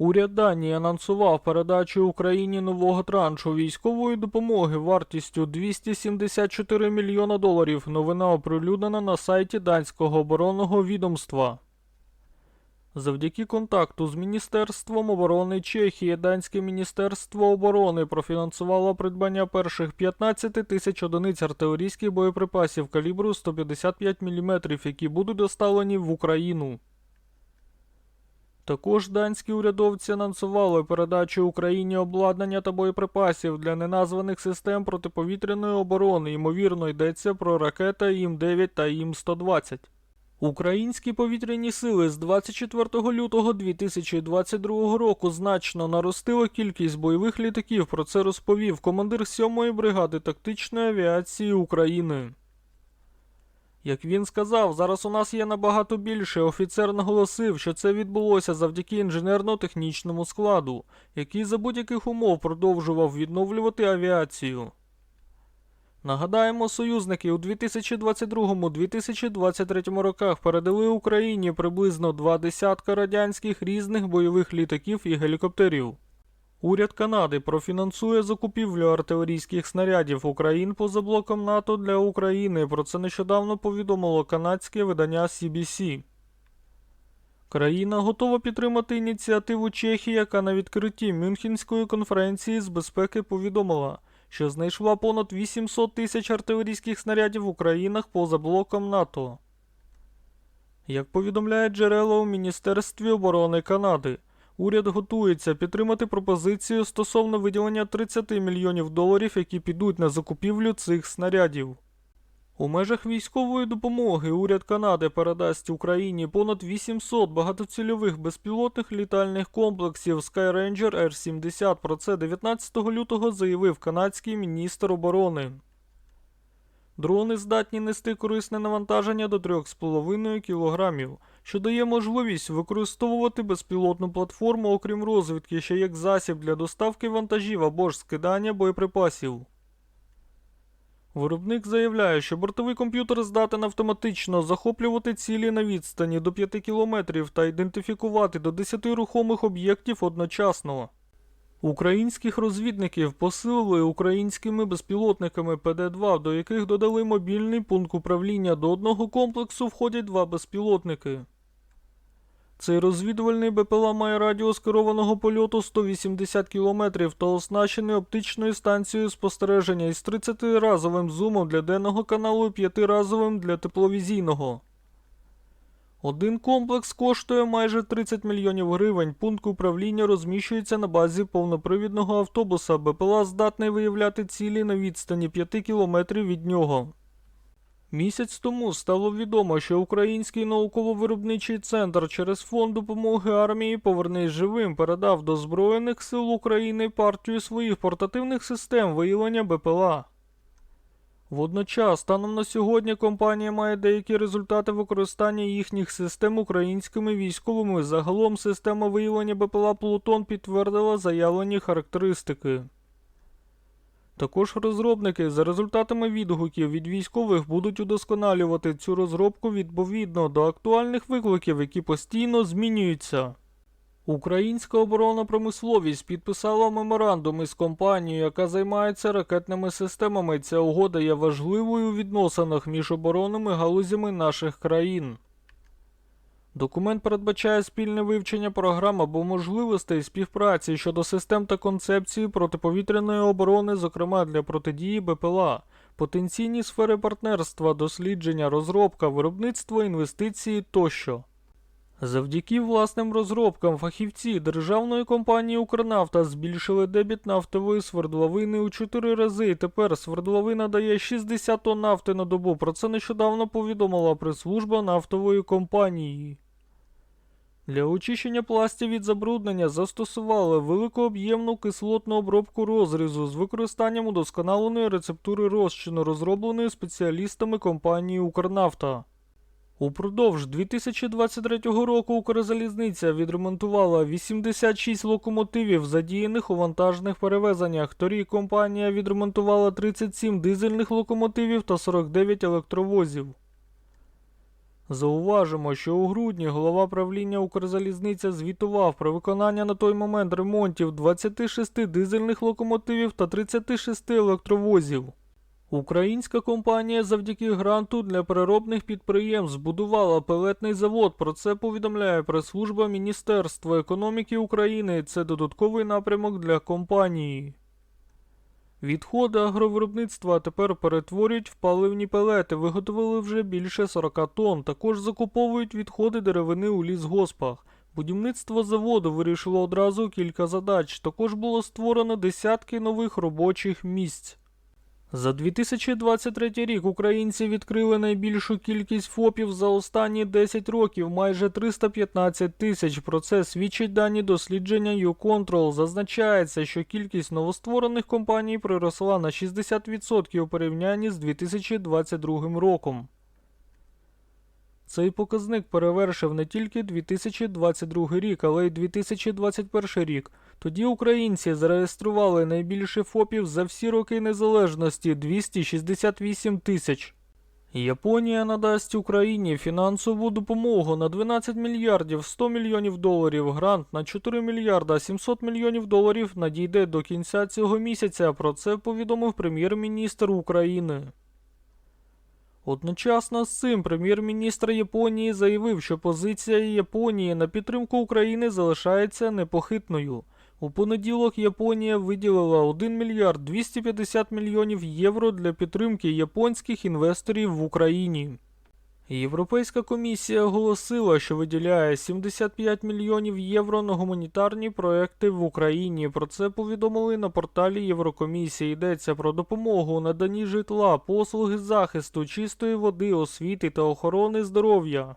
Уряд Данії анонсував передачу Україні нового траншу військової допомоги вартістю 274 мільйона доларів. Новина оприлюднена на сайті данського оборонного відомства. Завдяки контакту з Міністерством оборони Чехії, Данське міністерство оборони профінансувало придбання перших 15 тисяч одиниць артилерійських боєприпасів калібру 155 мм, які будуть доставлені в Україну. Також данські урядовці анонсували передачу Україні обладнання та боєприпасів для неназваних систем протиповітряної оборони. Ймовірно, йдеться про ракета ІМ-9 та ІМ-120. Українські повітряні сили з 24 лютого 2022 року значно наростили кількість бойових літаків. Про це розповів командир 7-ї бригади тактичної авіації України. Як він сказав, зараз у нас є набагато більше. Офіцер наголосив, що це відбулося завдяки інженерно-технічному складу, який за будь-яких умов продовжував відновлювати авіацію. Нагадаємо, союзники у 2022-2023 роках передали Україні приблизно два десятка радянських різних бойових літаків і гелікоптерів. Уряд Канади профінансує закупівлю артилерійських снарядів Україн поза блоком НАТО для України. Про це нещодавно повідомило канадське видання CBC. Країна готова підтримати ініціативу Чехії, яка на відкритті Мюнхенської конференції з безпеки повідомила, що знайшла понад 800 тисяч артилерійських снарядів в Українах поза блоком НАТО. Як повідомляють джерела у Міністерстві оборони Канади, уряд готується підтримати пропозицію стосовно виділення 30 мільйонів доларів, які підуть на закупівлю цих снарядів. У межах військової допомоги уряд Канади передасть Україні понад 800 багатоцільових безпілотних літальних комплексів Skyranger R-70. Про це 19 лютого заявив канадський міністр оборони. Дрони здатні нести корисне навантаження до 3,5 кг, що дає можливість використовувати безпілотну платформу, окрім розвідки, ще як засіб для доставки вантажів або ж скидання боєприпасів. Виробник заявляє, що бортовий комп'ютер здатен автоматично захоплювати цілі на відстані до 5 км та ідентифікувати до 10 рухомих об'єктів одночасно. Українських розвідників посилили українськими безпілотниками ПД-2, до яких додали мобільний пункт управління. До одного комплексу входять два безпілотники. Цей розвідувальний БПЛА має радіус керованого польоту 180 км та оснащений оптичною станцією спостереження із 30-разовим зумом для денного каналу і 5-разовим для тепловізійного. Один комплекс коштує майже 30 мільйонів гривень. Пункт управління розміщується на базі повнопривідного автобуса. БПЛА здатний виявляти цілі на відстані 5 кілометрів від нього. Місяць тому стало відомо, що Український науково-виробничий центр через фонд допомоги армії Повернись живим передав до Збройних сил України партію своїх портативних систем виявлення БПЛА. Водночас, станом на сьогодні компанія має деякі результати використання їхніх систем українськими військовими. Загалом система виявлення БПЛА Плутон підтвердила заявлені характеристики. Також розробники за результатами відгуків від військових будуть удосконалювати цю розробку відповідно до актуальних викликів, які постійно змінюються. Українська оборонна промисловість підписала меморандум із компанією, яка займається ракетними системами. Ця угода є важливою у відносинах між оборонними галузями наших країн. Документ передбачає спільне вивчення програм або можливостей співпраці щодо систем та концепції протиповітряної оборони, зокрема для протидії БПЛА, потенційні сфери партнерства, дослідження, розробка, виробництво, інвестиції тощо. Завдяки власним розробкам фахівці державної компанії Укрнафта збільшили дебіт нафтової свердловини у 4 рази. і Тепер свердловина дає 60 тонн нафти на добу. Про це нещодавно повідомила прес-служба нафтової компанії. Для очищення пластів від забруднення застосували великооб'ємну кислотну обробку розрізу з використанням удосконаленої рецептури розчину, розробленої спеціалістами компанії Укрнафта. Упродовж 2023 року Укрзалізниця відремонтувала 86 локомотивів, задіяних у вантажних перевезеннях. Торік компанія відремонтувала 37 дизельних локомотивів та 49 електровозів. Зауважимо, що у грудні голова правління Укрзалізниця звітував про виконання на той момент ремонтів 26 дизельних локомотивів та 36 електровозів. Українська компанія завдяки гранту для переробних підприємств збудувала пелетний завод. Про це повідомляє прес-служба Міністерства економіки України. Це додатковий напрямок для компанії. Відходи агровиробництва тепер перетворюють в паливні пелети. Виготовили вже більше 40 тонн. Також закуповують відходи деревини у лісгоспах. Будівництво заводу вирішило одразу кілька задач. Також було створено десятки нових робочих місць. За 2023 рік українці відкрили найбільшу кількість ФОПів за останні 10 років, майже 315 тисяч. Про це свідчать дані дослідження YouControl. Зазначається, що кількість новостворених компаній приросла на 60% у порівнянні з 2022 роком. Цей показник перевершив не тільки 2022 рік, але й 2021 рік. Тоді українці зареєстрували найбільше ФОПів за всі роки незалежності 268 тисяч. Японія надасть Україні фінансову допомогу на 12 мільярдів 100 мільйонів доларів. Грант на 4 мільярда 700 мільйонів доларів надійде до кінця цього місяця. Про це повідомив прем'єр-міністр України. Одночасно з цим прем'єр-міністр Японії заявив, що позиція Японії на підтримку України залишається непохитною. У понеділок Японія виділила 1 мільярд 250 мільйонів євро для підтримки японських інвесторів в Україні. Європейська комісія оголосила, що виділяє 75 мільйонів євро на гуманітарні проекти в Україні. Про це повідомили на порталі Єврокомісії. Йдеться про допомогу у наданні житла, послуги захисту, чистої води, освіти та охорони здоров'я.